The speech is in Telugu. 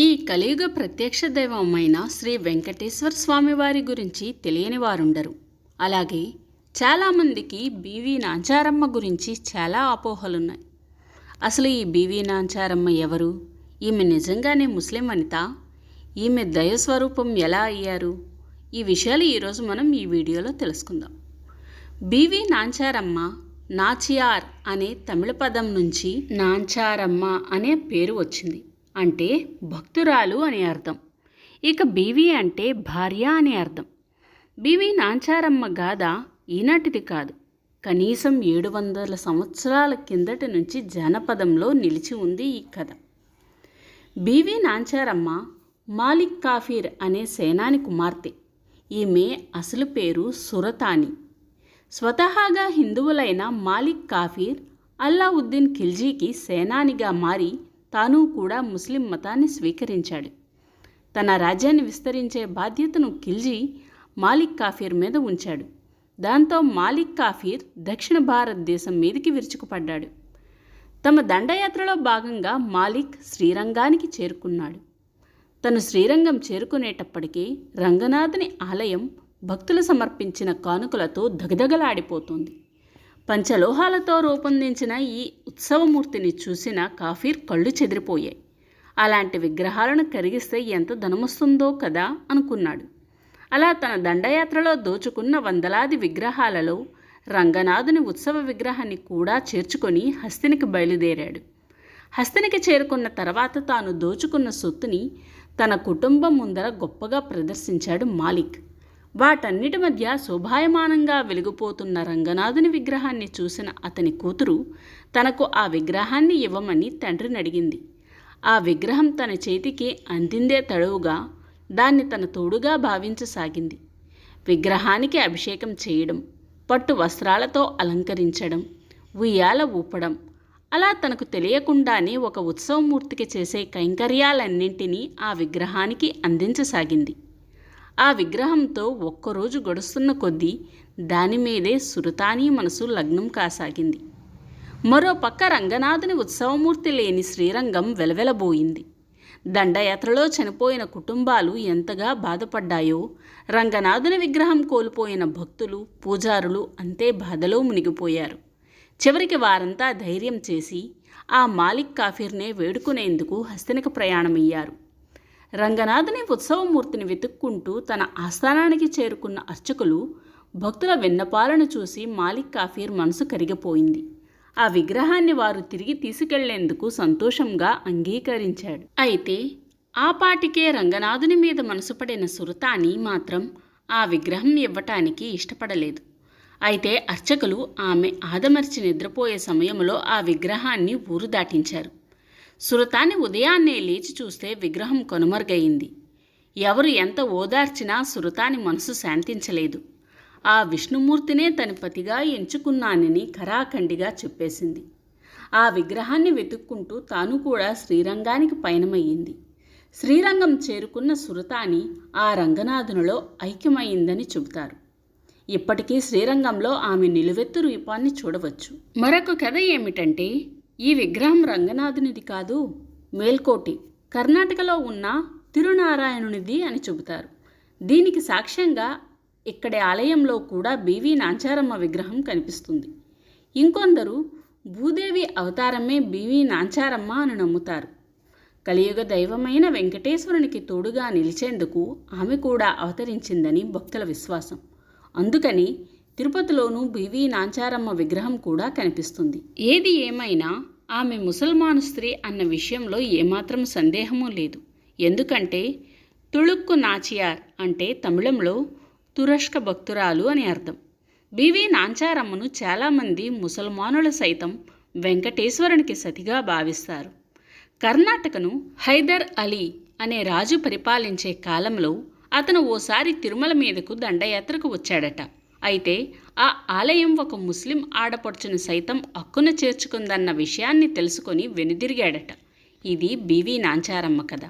ఈ కలియుగ ప్రత్యక్ష దైవమైన శ్రీ వెంకటేశ్వర స్వామి వారి గురించి తెలియని వారుండరు. అలాగే చాలామందికి బీవీ నాంచారమ్మ గురించి చాలా అపోహలున్నాయి. అసలు ఈ బీవీ నాంచారమ్మ ఎవరు? ఈమె నిజంగానే ముస్లిం వనిత ఈమె దయస్వరూపం ఎలా అయ్యారు? ఈ విషయాలు ఈరోజు మనం ఈ వీడియోలో తెలుసుకుందాం. బీవీ నాంచారమ్మ నాచియార్ అనే తమిళ పదం నుంచి నాంచారమ్మ అనే పేరు వచ్చింది. అంటే భక్తురాలు అని అర్థం. ఇక బీవి అంటే భార్య అని అర్థం. బీవి నాంచారమ్మ గాథ ఈనాటిది కాదు. కనీసం ఏడు వందల సంవత్సరాల కిందటి నుంచి జానపదంలో నిలిచి ఉంది ఈ కథ. బీవీ నాంచారమ్మ మాలిక్ కాఫీర్ అనే సేనాని కుమార్తె. ఈమె అసలు పేరు సురతాని. స్వతహాగా హిందువులైన మాలిక్ కాఫీర్ అల్లావుద్దీన్ ఖిల్జీకి సేనానిగా మారి తాను కూడా ముస్లిం మతాన్ని స్వీకరించాడు. తన రాజ్యాన్ని విస్తరించే బాధ్యతను ఖిల్జీ మాలిక్ కాఫీర్ మీద ఉంచాడు. దాంతో మాలిక్ కాఫీర్ దక్షిణ భారతదేశం మీదకి విరుచుకుపడ్డాడు. తమ దండయాత్రలో భాగంగా మాలిక్ శ్రీరంగానికి చేరుకున్నాడు. తను శ్రీరంగం చేరుకునేటప్పటికీ రంగనాథుని ఆలయం భక్తులు సమర్పించిన కానుకలతో దగదగలాడిపోతుంది పంచలోహాలతో రూపొందించిన ఈ ఉత్సవమూర్తిని చూసిన కాఫీర్ కళ్ళు చెదిరిపోయాయి. అలాంటి విగ్రహాలను కరిగిస్తే ఎంత ధనమొస్తుందో కదా అనుకున్నాడు. అలా తన దండయాత్రలో దోచుకున్న వందలాది విగ్రహాలలో రంగనాథుని ఉత్సవ విగ్రహాన్ని కూడా చేర్చుకొని హస్తినికి బయలుదేరాడు. హస్తినికి చేరుకున్న తర్వాత తాను దోచుకున్న సొత్తుని తన కుటుంబం ముందర గొప్పగా ప్రదర్శించాడు మాలిక్. వాటన్నిటి మధ్య శోభాయమానంగా వెలిగిపోతున్న రంగనాథుని విగ్రహాన్ని చూసిన అతని కూతురు తనకు ఆ విగ్రహాన్ని ఇవ్వమని తండ్రిని అడిగింది. ఆ విగ్రహం తన చేతికి అందిందే తడవుగా దాన్ని తన తోడుగా భావించసాగింది. విగ్రహానికి అభిషేకం చేయడం పట్టు వస్త్రాలతో అలంకరించడం ఉయ్యాల ఊపడం అలా తనకు తెలియకుండానే ఒక ఉత్సవమూర్తికి చేసే కైంకర్యాలన్నింటినీ ఆ విగ్రహానికి అందించసాగింది. ఆ విగ్రహంతో ఒక్కరోజు గడుస్తున్న కొద్దీ దాని మీదే సురతాని మనసు లగ్నం కాసాగింది. మరోపక్క రంగనాథుని ఉత్సవమూర్తి లేని శ్రీరంగం వెలవెలబోయింది. దండయాత్రలో చనిపోయిన కుటుంబాలు ఎంతగా బాధపడ్డాయో రంగనాథుని విగ్రహం కోల్పోయిన భక్తులు పూజారులు అంతే బాధలో మునిగిపోయారు. చివరికి వారంతా ధైర్యం చేసి ఆ మాలిక్ కాఫీర్నే వేడుకునేందుకు హస్తినకు ప్రయాణమయ్యారు. రంగనాథుని ఉత్సవమూర్తిని వెతుక్కుంటూ తన ఆస్థానానికి చేరుకున్న అర్చకులు భక్తుల విన్నపాలను చూసి మాలిక్ కాఫీర్ మనసు కరిగిపోయింది. ఆ విగ్రహాన్ని వారు తిరిగి తీసుకెళ్ళేందుకు సంతోషంగా అంగీకరించాడు. అయితే ఆ పాటికే రంగనాథుని మీద మనసుపడిన సురతాని మాత్రం ఆ విగ్రహం ఇవ్వటానికి ఇష్టపడలేదు. అయితే అర్చకులు ఆమె ఆదమర్చి నిద్రపోయే సమయంలో ఆ విగ్రహాన్ని ఊరు దాటించారు. సురతాన్ని ఉదయాన్నే లేచి చూస్తే విగ్రహం కనుమరుగయింది ఎవరు ఎంత ఓదార్చినా సురతాని మనసు శాంతించలేదు. ఆ విష్ణుమూర్తినే తన పతిగా ఎంచుకున్నానని ఖరాఖండిగా చెప్పేసింది. ఆ విగ్రహాన్ని వెతుక్కుంటూ తాను కూడా శ్రీరంగానికి పయనమయ్యింది. శ్రీరంగం చేరుకున్న సురతాని ఆ రంగనాథునిలో ఐక్యమైందని చెబుతారు. ఇప్పటికీ శ్రీరంగంలో ఆమె నిలువెత్తు రూపాన్ని చూడవచ్చు. మరొక కథ ఏమిటంటే ఈ విగ్రహం రంగనాథునిది కాదు మేల్కోటి. కర్ణాటకలో ఉన్న తిరునారాయణునిది అని చెబుతారు. దీనికి సాక్ష్యంగా ఇక్కడి ఆలయంలో కూడా బీవీ నాంచారమ్మ విగ్రహం కనిపిస్తుంది. ఇంకొందరు భూదేవి అవతారమే బీవీ నాంచారమ్మ అని నమ్ముతారు. కలియుగ దైవమైన వెంకటేశ్వరునికి తోడుగా నిలిచేందుకు ఆమె కూడా అవతరించిందని భక్తుల విశ్వాసం. అందుకని తిరుపతిలోనూ బీవీ నాంచారమ్మ విగ్రహం కూడా కనిపిస్తుంది. ఏది ఏమైనా ఆమె ముసల్మాను స్త్రీ అన్న విషయంలో ఏమాత్రం సందేహమూ లేదు. ఎందుకంటే తుళుక్కు నాచియార్ అంటే తమిళంలో తురష్క భక్తురాలు అని అర్థం. బీవీ నాంచారమ్మను చాలామంది ముసల్మానులు సైతం వెంకటేశ్వరునికి సతిగా భావిస్తారు. కర్ణాటకను హైదర్ అలీ అనే రాజు పరిపాలించే కాలంలో అతను ఓసారి తిరుమల మీదకు దండయాత్రకు వచ్చాడట. అయితే ఆ ఆలయం ఒక ముస్లిం ఆడపడుచును సైతం అక్కున చేర్చుకుందన్న విషయాన్ని తెలుసుకొని వెనుదిరిగాడట. ఇది బీవీ నాంచారమ్మ కథ.